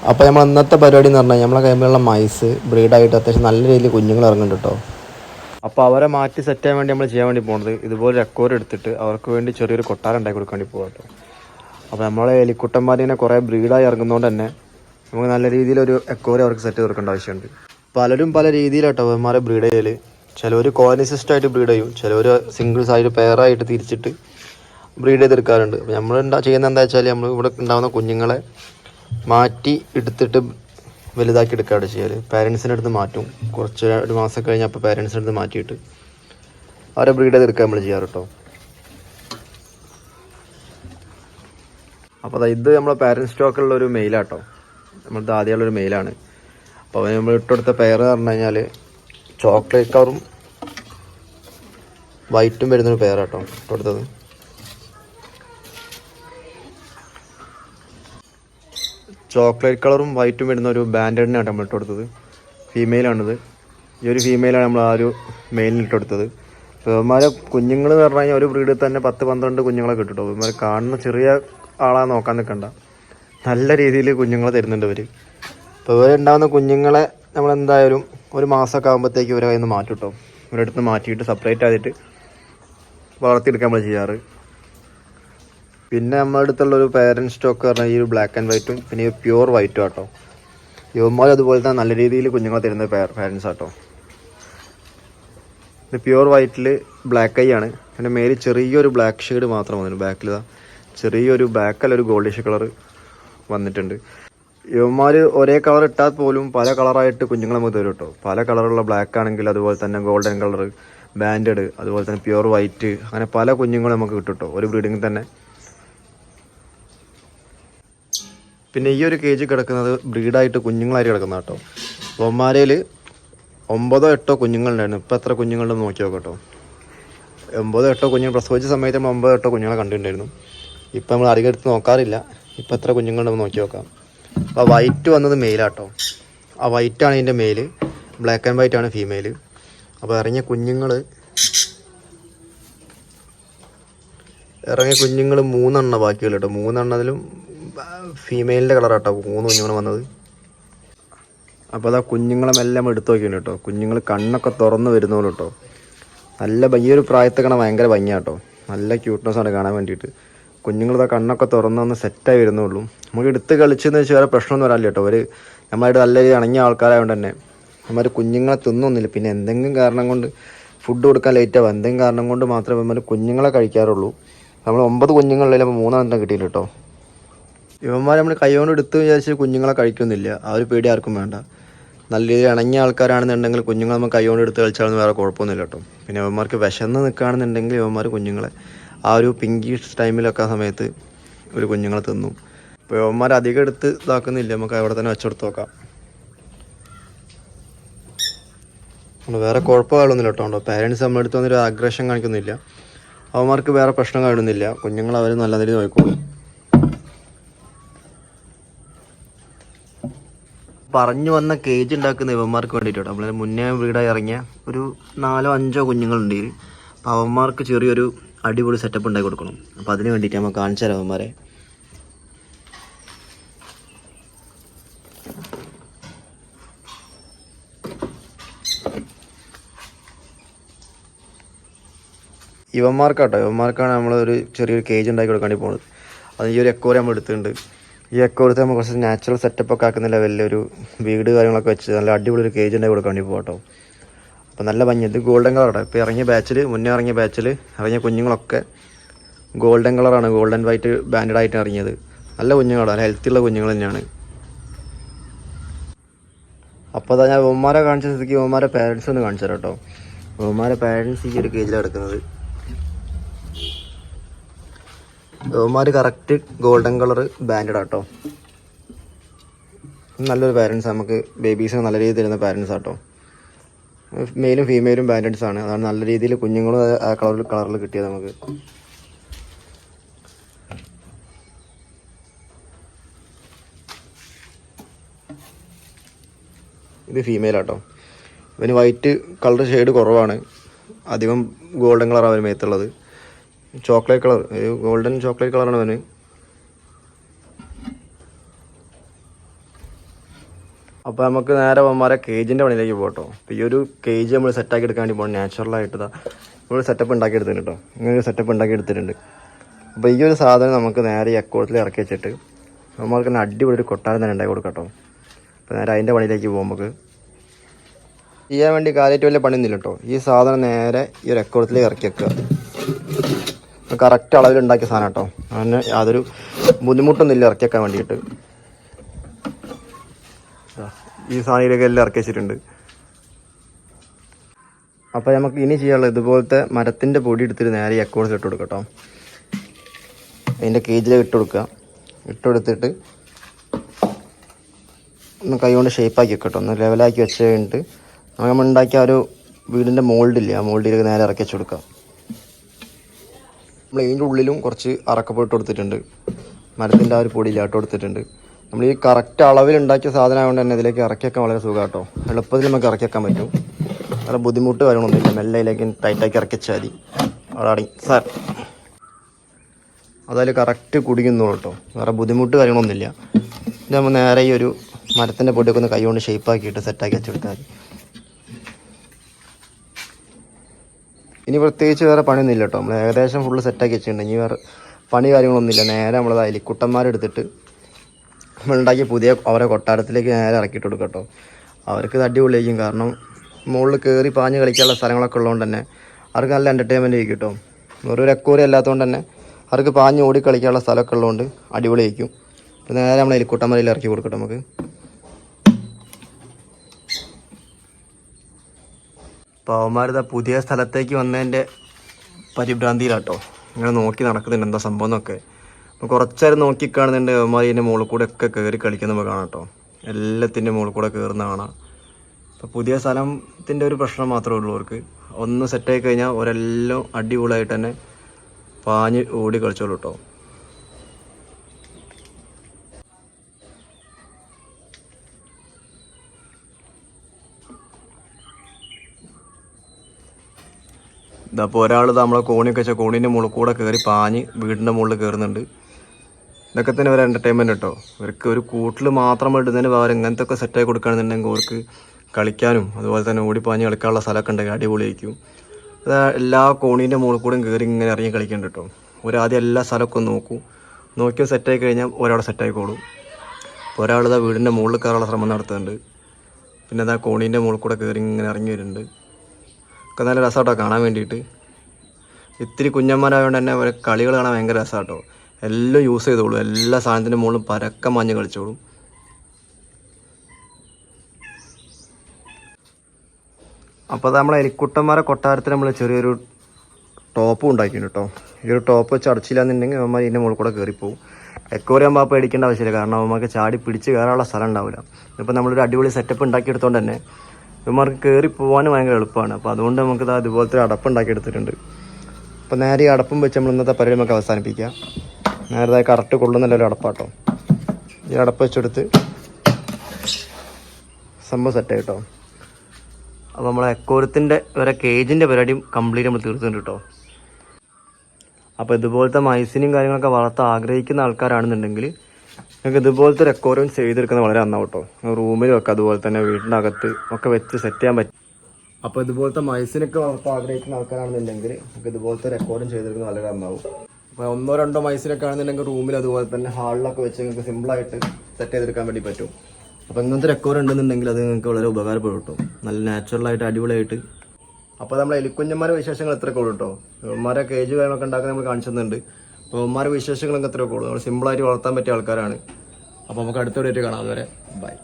അപ്പോൾ നമ്മൾ ഇന്നത്തെ പരിപാടി എന്ന് പറഞ്ഞാൽ നമ്മളെ കൈമിലുള്ള മൈസ് ബ്രീഡായിട്ട് അത്യാവശ്യം നല്ല രീതിയിൽ കുഞ്ഞുങ്ങൾ ഇറങ്ങുന്നുണ്ട് കേട്ടോ. അപ്പോൾ അവരെ മാറ്റി സെറ്റ് ചെയ്യാൻ വേണ്ടി നമ്മൾ ചെയ്യാൻ വേണ്ടി പോകുന്നത് ഇതുപോലെ റെക്കോർഡ് എടുത്തിട്ട് അവർക്ക് വേണ്ടി ചെറിയൊരു കൊട്ടാരം ഉണ്ടാക്കി കൊടുക്കാൻ വേണ്ടി പോകാം കേട്ടോ അപ്പോൾ നമ്മളെ എലിക്കുട്ടന്മാരിങ്ങനെ കുറേ ബ്രീഡായി ഇറങ്ങുന്നതുകൊണ്ട് തന്നെ നമുക്ക് നല്ല രീതിയിലൊരു എക്കോറി അവർക്ക് സെറ്റ് ചെയ്ത് കൊടുക്കേണ്ട ആവശ്യമുണ്ട്. പലരും പല രീതിയിലാട്ടോ അവന്മാരെ ബ്രീഡ് ചെയ്യൽ ചിലവർ കോളനി സിസ്റ്റമായിട്ട് ബ്രീഡ് ചെയ്യും ചിലവർ സിംഗിൾസ് ആയിട്ട് പെയറായിട്ട് തിരിച്ചിട്ട് ബ്രീഡ് ചെയ്തെടുക്കാറുണ്ട്. അപ്പോൾ നമ്മൾ ഉണ്ടാ ചെയ്യുന്നത് എന്താ വെച്ചാൽ നമ്മൾ ഇവിടെ ഉണ്ടാകുന്ന കുഞ്ഞുങ്ങളെ മാറ്റി എടുത്തിട്ട് വലുതാക്കി എടുക്കുകയാണ് ചെയ്യൽ പാരൻസിന്റെ അടുത്ത് മാറ്റും. കുറച്ച് ഒരു മാസം കഴിഞ്ഞപ്പോൾ പാരൻസിന്റെ അടുത്ത് മാറ്റിയിട്ട് അവരെ ബ്രീഡ് എടുക്കാൻ നമ്മൾ ചെയ്യാറ് കേട്ടോ അപ്പോൾ ഇത് നമ്മളെ പാരൻസ് സ്റ്റോക്കുള്ള ഒരു മെയിലാട്ടോ നമ്മളത് ആദ്യമുള്ളൊരു മെയിലാണ് അപ്പോൾ അവന് നമ്മൾ ഇട്ടെടുത്ത പെയർ പറഞ്ഞു കഴിഞ്ഞാൽ ചോക്ലേറ്റ് കവറും വൈറ്റും വരുന്നൊരു പെയറാട്ടോ ഇട്ടുകൊടുത്തത്. ചോക്ലേറ്റ് കളറും വൈറ്റും വരുന്ന ഒരു ബാൻഡഡിനാണ് നമ്മൾ ഇട്ട് കൊടുത്തത്. ഫീമെയിലാണിത് ഈ ഒരു ഫീമെയിലാണ് നമ്മൾ ആ ഒരു മെയിലിന് ഇട്ട് കൊടുത്തത്. ഇവന്മാരെ കുഞ്ഞുങ്ങൾ എന്ന് പറഞ്ഞു കഴിഞ്ഞാൽ ഒരു ബ്രീഡിൽ തന്നെ പത്ത് പന്ത്രണ്ട് കുഞ്ഞുങ്ങളെ കിട്ടും ഇവന്മാർ കാണുന്ന ചെറിയ ആളാ നോക്കാൻ നിൽക്കണ്ട നല്ല രീതിയിൽ കുഞ്ഞുങ്ങളെ തരുന്നുണ്ട് ഇവർ അപ്പോൾ ഇവരുണ്ടാകുന്ന കുഞ്ഞുങ്ങളെ നമ്മൾ എന്തായാലും ഒരു മാസമൊക്കെ ആകുമ്പോഴത്തേക്ക് ഇവരെ കയ്യിൽ നിന്ന് മാറ്റും കേട്ടോ ഇവരുടെ മാറ്റിയിട്ട് സെപ്പറേറ്റ് ആയിട്ട് വളർത്തിയെടുക്കാൻ നമ്മൾ ചെയ്യാറ്. പിന്നെ നമ്മുടെ അടുത്തുള്ള ഒരു പേരന്റ് സ്റ്റോക്ക് പറഞ്ഞാൽ ഈ ഒരു ബ്ലാക്ക് ആൻഡ് വൈറ്റും പിന്നെ ഈ പ്യുവർ വൈറ്റും ആട്ടോ. യുവന്മാർ അതുപോലെ തന്നെ നല്ല രീതിയിൽ കുഞ്ഞുങ്ങളെ തരുന്ന പേരൻസ് ആട്ടോ. ഇത് പ്യുവർ വൈറ്റിൽ ബ്ലാക്ക് ഐ ആണ്. പിന്നെ മേലിൽ ചെറിയൊരു ബ്ലാക്ക് ഷെയ്ഡ് മാത്രം വന്നിട്ടുണ്ട് ബാക്കിൽ ചെറിയൊരു ബ്ലാക്ക് അല്ല ഒരു ഗോൾഡിഷ് കളർ വന്നിട്ടുണ്ട്. യുവന്മാർ ഒരേ കളർ ഇട്ടാൽ പോലും പല കളറായിട്ട് കുഞ്ഞുങ്ങളെ നമുക്ക് തരും കേട്ടോ പല കളറുള്ള ബ്ലാക്ക് ആണെങ്കിൽ അതുപോലെ തന്നെ ഗോൾഡൻ കളർ ബാൻഡഡ് അതുപോലെ തന്നെ പ്യുവർ വൈറ്റ് അങ്ങനെ പല കുഞ്ഞുങ്ങളും നമുക്ക് കിട്ടും കേട്ടോ ഒരു ബ്രീഡിങ്ങിൽ തന്നെ. പിന്നെ ഈ ഒരു കേജ് കിടക്കുന്നത് ബ്രീഡായിട്ട് കുഞ്ഞുങ്ങളായിട്ട് കിടക്കുന്ന കേട്ടോ. ഒമാരയിൽ ഒമ്പതോ എട്ടോ കുഞ്ഞുങ്ങളുണ്ടായിരുന്നു. ഇപ്പം എത്ര കുഞ്ഞുങ്ങളുണ്ടെന്ന് നോക്കി നോക്കട്ടോ ഒമ്പതോ എട്ടോ കുഞ്ഞുങ്ങൾ പ്രസവിച്ച സമയത്ത് നമ്മൾ ഒമ്പതോ എട്ടോ കുഞ്ഞുങ്ങളെ കണ്ടിട്ടുണ്ടായിരുന്നു. ഇപ്പം നമ്മൾ അധികം നോക്കാറില്ല. ഇപ്പം എത്ര കുഞ്ഞുങ്ങളുണ്ടെന്ന് നോക്കി നോക്കാം. അപ്പോൾ വൈറ്റ് വന്നത് മെയിലാട്ടോ ആ വൈറ്റാണ് ഇതിന്റെ മെയിൽ ബ്ലാക്ക് ആൻഡ് വൈറ്റ് ആണ് ഫീമെയിൽ അപ്പോൾ ഇറങ്ങിയ കുഞ്ഞുങ്ങൾ ഇറങ്ങിയ കുഞ്ഞുങ്ങൾ മൂന്നെണ്ണ ബാക്കിയുള്ളൂ കേട്ടോ. മൂന്നെണ്ണത്തിലും ഫീമെയിലിന്റെ കളറാട്ടോ മൂന്ന് കുഞ്ഞുങ്ങൾ വന്നത്. അപ്പോൾ അതാ കുഞ്ഞുങ്ങളെ എല്ലാം എടുത്തു നോക്കിയിട്ടുണ്ട് കേട്ടോ കുഞ്ഞുങ്ങൾ കണ്ണൊക്കെ തുറന്ന് വരുന്നോളൂ കേട്ടോ നല്ല ഭംഗി ഒരു പ്രായത്തെ കാണാൻ ഭയങ്കര ഭംഗിയാട്ടോ നല്ല ക്യൂട്ട്നെസ് ആണ് കാണാൻ വേണ്ടിയിട്ട്. കുഞ്ഞുങ്ങളിതാ കണ്ണൊക്കെ തുറന്ന് ഒന്ന് സെറ്റായി വരുന്നുള്ളൂ. നമുക്ക് എടുത്ത് കളിച്ചെന്ന് വെച്ചാൽ വേറെ പ്രശ്നമൊന്നും വരാനില്ല കേട്ടോ അവർ നമ്മളായിട്ട് നല്ല രീതിയിൽ ഇണങ്ങിയ ആൾക്കാരായതുകൊണ്ട് തന്നെ. നമ്മൾ കുഞ്ഞുങ്ങളെ തിന്നൊന്നുമില്ല പിന്നെ എന്തെങ്കിലും കാരണം കൊണ്ട് ഫുഡ് കൊടുക്കാൻ ലേറ്റ് ആവും. എന്തെങ്കിലും കാരണം കൊണ്ട് മാത്രമേ നമ്മൾ കുഞ്ഞുങ്ങളെ കഴിക്കാറുള്ളൂ. നമ്മൾ ഒമ്പത് കുഞ്ഞുങ്ങളിലും നമ്മൾ മൂന്നെണ്ണം കിട്ടിയില്ല കേട്ടോ ഇവന്മാർ നമ്മൾ കൈകൊണ്ട് എടുത്ത് വിചാരിച്ച് കുഞ്ഞുങ്ങളെ കഴിക്കുന്നില്ല. ആ ഒരു പേടി ആർക്കും വേണ്ട. നല്ല രീതിയിൽ ഇണങ്ങിയ ആൾക്കാരാണെന്നുണ്ടെങ്കിൽ കുഞ്ഞുങ്ങൾ നമ്മൾ കൈകൊണ്ട് എടുത്ത് കളിച്ചാലൊന്നും വേറെ കുഴപ്പമൊന്നുമില്ല കേട്ടോ. പിന്നെ ഇവന്മാർക്ക് വിശന്ന് നിൽക്കുകയാണെന്നുണ്ടെങ്കിൽ ഇവന്മാർ കുഞ്ഞുങ്ങളെ ആ ഒരു പിങ്കി ടൈമിലൊക്കെ ആ സമയത്ത് ഒരു കുഞ്ഞുങ്ങളെ തിന്നും. അപ്പോൾ ഇവന്മാർ അധികം എടുത്ത് ഇതാക്കുന്നില്ല. നമുക്ക് അവിടെ തന്നെ വെച്ചെടുത്ത് നോക്കാം. വേറെ കുഴപ്പമൊന്നുമില്ല കേട്ടോ. പാരൻസ് പേരൻസ് നമ്മളെടുത്ത് വന്നൊരു ആഗ്രഹം കാണിക്കുന്നില്ല. അവന്മാർക്ക് വേറെ പ്രശ്നം കാണുന്നില്ല. കുഞ്ഞുങ്ങൾ അവർ നല്ല രീതിയിൽ നോക്കിക്കോളും പറഞ്ഞു വന്ന കേജ് ഉണ്ടാക്കുന്ന ഇവന്മാർക്ക് വേണ്ടിയിട്ട്. നമ്മൾ മുന്നേ വീടായി ഇറങ്ങിയ ഒരു നാലോ അഞ്ചോ കുഞ്ഞുങ്ങളുണ്ട് അപ്പോൾ അവന്മാർക്ക് ചെറിയൊരു അടിപൊളി സെറ്റപ്പ് ഉണ്ടാക്കി കൊടുക്കണം. അപ്പോൾ അതിന് വേണ്ടിയിട്ട് നമ്മൾ കാണിച്ചു തരാം അവന്മാരെ. ഇവന്മാർക്കാട്ടോ. ഇവന്മാർക്കാണ് നമ്മളൊരു ചെറിയൊരു കേജ് ഉണ്ടാക്കി കൊടുക്കാൻ വേണ്ടി പോകുന്നത് ഈ ഒരു എക്കോറി നമ്മൾ എടുത്തിട്ടുണ്ട്. ഈ എക്കോറത്ത് നമ്മൾ കുറച്ച് നാച്ചുറൽ സെറ്റപ്പ് ഒക്കെ ആക്കുന്ന ലെവലിൽ ഒരു വീട് കാര്യങ്ങളൊക്കെ വെച്ച് നല്ല അടിപൊളി ഒരു കേജ് ഉണ്ടായി കൊടുക്കാൻ വേണ്ടി പോകട്ടോ അപ്പോൾ നല്ല ഭംഗി. ഇത് ഗോൾഡൻ കളറാണ് ഇപ്പോൾ ഇറങ്ങിയ ബാച്ചിൽ മുന്നേ ഇറങ്ങിയ ബാച്ചിൽ ഇറങ്ങിയ കുഞ്ഞുങ്ങളൊക്കെ ഗോൾഡൻ കളറാണ് ഗോൾഡൻ വൈറ്റ് ബാൻഡഡ് ആയിട്ട് ഇറങ്ങിയത്. നല്ല കുഞ്ഞുങ്ങളാണ് നല്ല ഹെൽത്തി ഉള്ള കുഞ്ഞുങ്ങൾ തന്നെയാണ്. അപ്പോൾ അതാ ഞാൻ ഉമ്മാരെ കാണിച്ച സ്ഥിതിക്ക് ഉമ്മാരെ പാരൻസ് ഒന്ന് കാണിച്ചു തരാം കേട്ടോ ഉമ്മാരെ പാരൻസ് ഈ ഒരു കേജിലാണ് കിടക്കുന്നത് ഉമ്മാര് കറക്റ്റ് ഗോൾഡൻ കളർ ബാൻഡഡ് ആട്ടോ. നല്ലൊരു പാരൻസ് നമുക്ക് ബേബീസിന് നല്ല രീതിയിൽ തരുന്ന പാരൻസ് ആട്ടോ. മെയിലും ഫീമെയിലും ബാൻഡഡ്സ് ആണ് അതാണ് നല്ല രീതിയിൽ കുഞ്ഞുങ്ങളും ആ കളറിൽ കളറിൽ കിട്ടിയത് നമുക്ക്. ഇത് ഫീമെയിൽ ആട്ടോ. ഇവന് വൈറ്റ് കളർ ഷെയ്ഡ് കുറവാണ്. അധികം ഗോൾഡൻ കളറാണ് അവന് മേത്തുള്ളത്. ചോക്ലേറ്റ് കളർ ഗോൾഡൻ ചോക്ലേറ്റ് കളറാണ് അവന്. അപ്പോൾ നമുക്ക് നേരെ വന്മാരെ കേജിന്റെ പണിയിലേക്ക് പോകട്ടോ അപ്പോൾ ഈ ഒരു കേജ് നമ്മൾ സെറ്റാക്കി എടുക്കാൻ വേണ്ടി പോകണം നാച്ചുറലായിട്ട് നമ്മൾ സെറ്റപ്പ് ഉണ്ടാക്കി എടുത്തിട്ടുണ്ട് കേട്ടോ ഇങ്ങനെ ഒരു സെറ്റപ്പ് ഉണ്ടാക്കി എടുത്തിട്ടുണ്ട്. അപ്പോൾ ഈ ഒരു സാധനം നമുക്ക് നേരെ ഈ അക്കോളത്തിൽ ഇറക്കി വെച്ചിട്ട് നമ്മൾക്ക് തന്നെ അടിപൊളി ഒരു കൊട്ടാരം തന്നെ ഉണ്ടാക്കി കൊടുക്കട്ടോ അപ്പോൾ നേരെ അതിന്റെ പണിയിലേക്ക് പോകും നമുക്ക്. ചെയ്യാൻ വേണ്ടി കാര്യമായിട്ട് വലിയ പണിയൊന്നുമില്ല കേട്ടോ ഈ സാധനം നേരെ ഈ ഒരു അക്കോളത്തിലേക്ക് ഇറക്കി വെക്കുക. കറക്റ്റ് അളവിൽ ഉണ്ടാക്കിയ സാധനം കേട്ടോ അതിന് യാതൊരു ബുദ്ധിമുട്ടൊന്നും ഇല്ല ഇറക്കിയേക്കാൻ വേണ്ടിയിട്ട്. ഈ സാധനയിലൊക്കെ എല്ലാം ഇറക്കി വെച്ചിട്ടുണ്ട്. അപ്പോൾ നമുക്ക് ഇനി ചെയ്യാനുള്ളത് ഇതുപോലത്തെ മരത്തിന്റെ പൊടി എടുത്തിട്ട് നേരെ ഈ ഇട്ട് കൊടുക്കാം കേട്ടോ. അതിന്റെ കേജിലേക്ക് ഇട്ട് കൊടുക്കുക. ഇട്ട് കൊടുത്തിട്ട് ഒന്ന് കൈ കൊണ്ട് ഷേപ്പാക്കി വെക്കട്ടോ. ഒന്ന് ലെവലാക്കി വെച്ച് കഴിഞ്ഞിട്ട് നമ്മൾ ഉണ്ടാക്കിയ ഒരു വീടിന്റെ മോൾഡില്ലേ ആ മോൾഡിലേക്ക് നേരെ ഇറക്കി വെച്ച് കൊടുക്കാം നമ്മൾ ഇതിന്റെ ഉള്ളിലും കുറച്ച് അറക്കപ്പെട്ട് കൊടുത്തിട്ടുണ്ട്. മരത്തിന്റെ ആ ഒരു പൊടിയിലാട്ട് കൊടുത്തിട്ടുണ്ട്. നമ്മൾ ഈ കറക്റ്റ് അളവിൽ ഉണ്ടാക്കിയ സാധനം ആയതുകൊണ്ട് തന്നെ ഇതിലേക്ക് ഇറക്കി വെക്കാൻ വളരെ സുഖം കേട്ടോ എളുപ്പത്തിൽ നമുക്ക് ഇറക്കി വെക്കാൻ പറ്റും. വളരെ ബുദ്ധിമുട്ട് കാര്യങ്ങളൊന്നുമില്ല. മെല്ലെ ഇതിലേക്ക് ടൈറ്റാക്കി ഇറക്കി വെച്ചാൽ മതി. അവിടെ സാർ. അതായത് കറക്റ്റ് കുടിക്കുന്നുള്ളൂ കേട്ടോ വേറെ ബുദ്ധിമുട്ട് കാര്യങ്ങളൊന്നുമില്ല. ഇത് നമ്മൾ നേരെ ഈ ഒരു മരത്തിന്റെ പൊടിയൊക്കെ ഒന്ന് കൈ കൊണ്ട് ഷേപ്പാക്കിയിട്ട് സെറ്റാക്കി വെച്ചെടുത്താൽ മതി. ഇനി പ്രത്യേകിച്ച് വേറെ പണിയൊന്നും ഇല്ല കേട്ടോ. നമ്മൾ ഏകദേശം ഫുള്ള് സെറ്റാക്കി വെച്ചിട്ടുണ്ട്. ഇനി വേറെ പണി കാര്യങ്ങളൊന്നുമില്ല. നേരെ നമ്മളത് അലിക്കുട്ടന്മാരെടുത്തിട്ട് നമ്മളുണ്ടാക്കിയ പുതിയ അവരെ കൊട്ടാരത്തിലേക്ക് നേരെ ഇറക്കിയിട്ട് കൊടുക്കും കേട്ടോ. അവർക്ക് ഇത് അടിപൊളിയായിരിക്കും. കാരണം മുകളിൽ കയറി പാഞ്ഞ് കളിക്കാനുള്ള സ്ഥലങ്ങളൊക്കെ ഉള്ളതുകൊണ്ട് തന്നെ അവർക്ക് നല്ല എന്റർടൈൻമെന്റ് ആയിരിക്കും കേട്ടോ. ഒരു അക്കൂറി അല്ലാത്തതുകൊണ്ട് തന്നെ അവർക്ക് പാഞ്ഞ് ഓടി കളിക്കാനുള്ള സ്ഥലമൊക്കെ ഉള്ളതുകൊണ്ട് അടിപൊളിയായിരിക്കും. നേരെ നമ്മൾ എലിക്കുട്ടന്മാരിൽ ഇറക്കി കൊടുക്കട്ടെ നമുക്ക്. അപ്പോൾ അവന്മാരിതാ പുതിയ സ്ഥലത്തേക്ക് വന്നതിന്റെ പരിഭ്രാന്തിയിലാട്ടോ. ഇങ്ങനെ നോക്കി നടക്കുന്നുണ്ട് എന്താ സംഭവം എന്നൊക്കെ. അപ്പോൾ കുറച്ചേരം നോക്കി കാണുന്നുണ്ട് അവന്മാർ ഇതിന്റെ മുകളിൽ കൂടെ ഒക്കെ കയറി കളിക്കുന്ന നമുക്ക് കാണാം എല്ലാത്തിന്റെ മുകളിൽ കൂടെ കയറുന്ന കാണാം. അപ്പോൾ പുതിയ സ്ഥലത്തിന്റെ ഒരു പ്രശ്നം മാത്രമേ ഉള്ളൂ അവർക്ക്. ഒന്ന് സെറ്റായി കഴിഞ്ഞാൽ ഒരെല്ലാം അടിപൊളിയായിട്ട് തന്നെ പാഞ്ഞ് ഓടി കളിച്ചോളൂ കേട്ടോ. ഇതപ്പോൾ ഒരാൾ നമ്മളെ കോണിയൊക്കെ വെച്ചാൽ കോണീന്റെ മുകളിൽ കൂടെ കയറി പാഞ്ഞ് വീടിന്റെ മുകളിൽ കയറുന്നുണ്ട് ഇതൊക്കെ തന്നെ ഒരു എന്റർടൈൻമെന്റ് കേട്ടോ ഇവർക്ക് ഒരു കൂട്ടിൽ മാത്രം ഇടുന്നതിന് പകരം ഇങ്ങനത്തെ ഒക്കെ സെറ്റായി കൊടുക്കുകയാണെന്നുണ്ടെങ്കിൽ അവർക്ക് കളിക്കാനും അതുപോലെ തന്നെ ഓടിപ്പാഞ്ഞ് കളിക്കാനുള്ള സ്ഥലമൊക്കെ ഉണ്ടെങ്കിൽ അടിപൊളിയായിരിക്കും. അത് എല്ലാ കോണീന്റെ മുകളിൽ കൂടെയും കയറി ഇങ്ങനെ ഇറങ്ങി കളിക്കുന്നുണ്ട് കേട്ടോ ഒരാദ്യം എല്ലാ സ്ഥലമൊക്കെ നോക്കൂ. നോക്കി സെറ്റായി കഴിഞ്ഞാൽ ഒരാൾ സെറ്റായിക്കോളും ഒരാളിതാ വീടിന്റെ മുകളിൽ കയറാനുള്ള ശ്രമം നടത്തുന്നുണ്ട്. പിന്നെ അതാ കോണീന്റെ മുകളിൽ കൂടെ കയറി ഇങ്ങനെ ഇറങ്ങി വരുന്നുണ്ട്. ഒക്കെ നല്ല രസമാട്ടോ കാണാൻ വേണ്ടിയിട്ട്. ഇത്തിരി കുഞ്ഞന്മാരായതുകൊണ്ട് തന്നെ അവരെ കളികൾ കാണാൻ ഭയങ്കര രസമാട്ടോ എല്ലാം യൂസ് ചെയ്തോളൂ. എല്ലാ സാധനത്തിന്റെ മുകളിലും പരക്കം മഞ്ഞ് കളിച്ചോളും. അപ്പോൾ നമ്മൾ എലിക്കുട്ടന്മാരെ കൊട്ടാരത്തിൽ നമ്മൾ ചെറിയൊരു ടോപ്പ് ഉണ്ടാക്കിയിട്ടുണ്ട് കേട്ടോ ഈ ഒരു ടോപ്പ് വെച്ച് അടച്ചില്ലാന്നുണ്ടെങ്കിൽ അവന്മാർ ഇതിന്റെ മുകളിൽ കൂടെ കയറിപ്പോവും എക്കോറിയം പാപ്പ എടുക്കേണ്ട ആവശ്യമില്ല. കാരണം അവന്മാർക്ക് ചാടി പിടിച്ച് കയറാനുള്ള സ്ഥലം ഉണ്ടാവില്ല. ഇപ്പം നമ്മളൊരു അടിപൊളി സെറ്റപ്പ് ഉണ്ടാക്കിയെടുത്തോണ്ട് തന്നെ ഇവന്മാർക്ക് കയറി പോകാനും ഭയങ്കര എളുപ്പമാണ്. അപ്പോൾ അതുകൊണ്ട് നമുക്ക് ഇത് അതുപോലത്തെ അടപ്പ് ഉണ്ടാക്കിയെടുത്തിട്ടുണ്ട്. അപ്പോൾ നേരെ ഈ അടപ്പും വെച്ച് നമ്മൾ ഇന്നത്തെ പരിപാടി നമുക്ക് അവസാനിപ്പിക്കാം. നേരത്തെ കറക്റ്റ് നല്ലൊരു ഒരു അടപ്പാട്ടോ. ഈ അടപ്പ് വെച്ചെടുത്ത് സംഭവം സെറ്റ് കേട്ടോ. അപ്പോൾ നമ്മളെ എക്കോരത്തിന്റെ വരെ കേജിന്റെ പരിപാടിയും കംപ്ലീറ്റ് നമ്മൾ തീർത്തിട്ടുണ്ട് കേട്ടോ. അപ്പോൾ ഇതുപോലത്തെ മൈസിനും കാര്യങ്ങളൊക്കെ വളർത്താൻ ആഗ്രഹിക്കുന്ന ആൾക്കാരാണെന്നുണ്ടെങ്കിൽ നിങ്ങൾക്ക് ഇതുപോലത്തെ ഒരു എക്കോറിയം ചെയ്തെടുക്കുന്നത് വളരെ നന്നാവും കേട്ടോ. റൂമിലും ഒക്കെ അതുപോലെ തന്നെ വീടിന്റെ അകത്ത് ഒക്കെ വെച്ച് സെറ്റ് ചെയ്യാൻ പറ്റും. അപ്പോൾ ഇതുപോലത്തെ മൈസിനൊക്കെ വളർത്താൻ ആഗ്രഹിക്കുന്ന ആൾക്കാരാണെന്നുണ്ടെങ്കിൽ നമുക്ക് ഇതുപോലത്തെ റെക്കോർഡും ചെയ്തെടുക്കുന്നത് വളരെ നന്നാവും. അപ്പോൾ ഒന്നോ രണ്ടോ മൈസിനൊക്കെ ആണെന്നുണ്ടെങ്കിൽ റൂമിൽ അതുപോലെ തന്നെ ഹാളിലൊക്കെ വെച്ച് നിങ്ങൾക്ക് സിമ്പിളായിട്ട് സെറ്റ് ചെയ്തെടുക്കാൻ വേണ്ടി പറ്റും. അപ്പോൾ ഇങ്ങനത്തെ റെക്കോർഡ് ഉണ്ടെന്നുണ്ടെങ്കിൽ അത് നിങ്ങൾക്ക് വളരെ ഉപകാരപ്പെടും കേട്ടോ. നല്ല നാച്ചുറലായിട്ട് അടിപൊളിയായിട്ട്. അപ്പോൾ നമ്മൾ എലിക്കുഞ്ഞന്മാരുടെ വിശേഷങ്ങൾ എത്രയൊക്കെ ഉള്ളൂ കേട്ടോ. ഉമ്മാരെ കേജ് കാര്യങ്ങളൊക്കെ ഉണ്ടാക്കാൻ നമ്മൾ കാണിച്ചു തന്നിട്ടുണ്ട്. അപ്പോൾ വിശേഷങ്ങളൊക്കെ എത്രയൊക്കെ ഉള്ളൂ. നമ്മൾ സിമ്പിളായിട്ട് വളർത്താൻ പറ്റിയ ആൾക്കാരാണ്. അപ്പോൾ നമുക്ക് അടുത്ത ആയിട്ട് കാണാം. അതുവരെ ബൈ